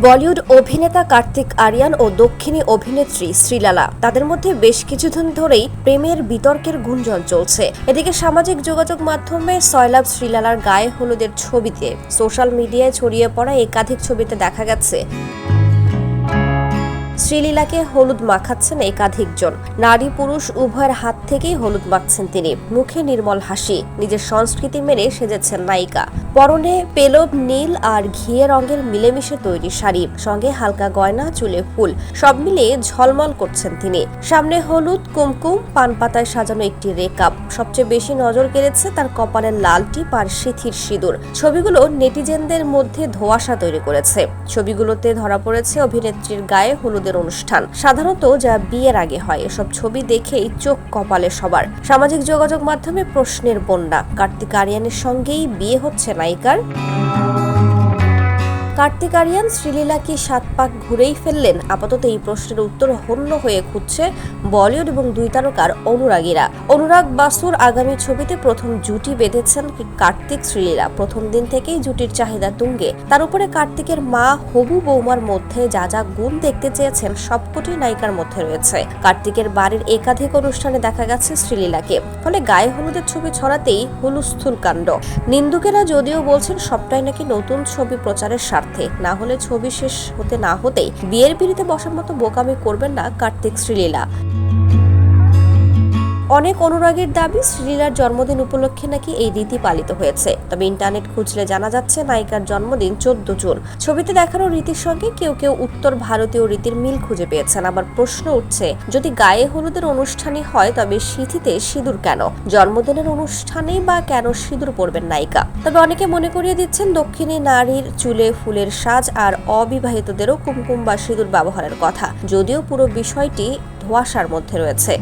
বলিউড অভিনেতা কার্তিক আরিয়ান ও দক্ষিণী অভিনেত্রী শ্রীলালা। তাদের মধ্যে বেশ কিছুদিন ধরেই প্রেমের বিতর্কের গুঞ্জন চলছে। এদিকে সামাজিক যোগাযোগ মাধ্যমে সয়লাভ শ্রীলালার গায়ে হলুদের ছবিতে সোশ্যাল মিডিয়ায় ছড়িয়ে পড়া একাধিক ছবিতে দেখা গেছে। শ্রীলীলাকে হলুদ মাখাচ্ছেন একাধিকজন নারী পুরুষ উভয়ের হাত থেকেই হলুদ মাখছেন তিনি। মুখে নির্মল হাসি। নিজের সংস্কৃতি মেনে সেজেছেন নায়িকা। পরনে পেলব, নীল আর ঘিয়ে রঙের মিলেমিশে তৈরি শাড়ি। সঙ্গে হালকা গয়না, চুলে ফুল। সব মিলিয়ে ঝলমল করছেন তিনি। সামনে হলুদ, কুমকুম, পান পাতায় সাজানো একটি রেকআপ। সবচেয়ে বেশি নজর কেড়েছে তার কপালের লাল টিপ আর সিথির সিঁদুর। ছবিগুলো নেটিজেনদের মধ্যে ধোঁয়াশা তৈরি করেছে। ছবিগুলোতে ধরা পড়েছে অভিনেত্রীর গায়ে হলুদের অনুষ্ঠান। সাধারণত যা বিয়ের আগে হয়, এসব ছবি দেখেই চোখ কপালে সবার। সামাজিক যোগাযোগ মাধ্যমে প্রশ্নের বন্যা। কার্তিক আরিয়ানের সঙ্গেই বিয়ে হচ্ছে নায়িকার। কার্তিক আরিয়ান শ্রীলীলা কি সাত পাক ঘুরেই ফেললেন? আপাতত এই প্রশ্নের উত্তর হন্য হয়ে খুঁজছে বলিউড এবং দুই তারকার অনুরাগীরা। অনুরাগ বাসুর আগামী ছবিতে প্রথম জুটি বেঁধেছেন কার্তিক শ্রীলীলা? প্রথম দিন থেকেই জুটির চাহিদা তুঙ্গে। তার উপরে কার্তিকের মা, হবু বৌমার মধ্যে যা যা গুণ দেখতে চেয়েছেন সবকটি নায়িকার মধ্যে রয়েছে। কার্তিকের বাড়ির একাধিক অনুষ্ঠানে দেখা গেছে শ্রীলীলাকে। ফলে গায়ে হলুদের ছবি ছড়াতেই হুলুস্থুল কাণ্ড। নিন্দুকেরা যদিও বলছেন, সবটাই নাকি নতুন ছবি প্রচারের স্বার্থে। না হলে ছবি শেষ হতে না হতেই বিয়ের পিড়িতে বসার মতো বোকামি করবেন না কার্তিক শ্রীলীলা। অনেক অনুরাগীর দাবি শ্রীলীলার জন্মদিন উপলক্ষে নাকি এই রীতি পালিত হয়েছে। তবে ইন্টারনেট খুঁজলে জানা যাচ্ছে নায়িকার জন্মদিন চোদ্দ জুন। ছবিতে দেখানো রীতির সঙ্গে কেউ কেউ উত্তর ভারতীয় রীতির মিল খুঁজে পেয়েছেন। আবার প্রশ্ন উঠছে, যদি গায়ে হলুদের অনুষ্ঠানই হয়, তবে সিথিতে সিঁদুর কেন? জন্মদিনের অনুষ্ঠানেই বা কেন সিঁদুর পরবেন নায়িকা? তবে অনেকে মনে করিয়ে দিচ্ছেন, দক্ষিণী নারীর চুলে ফুলের সাজ আর অবিবাহিতদেরও কুমকুম বা সিঁদুর ব্যবহারের কথা। যদিও পুরো বিষয়টি ধোঁয়াশার মধ্যে রয়েছে।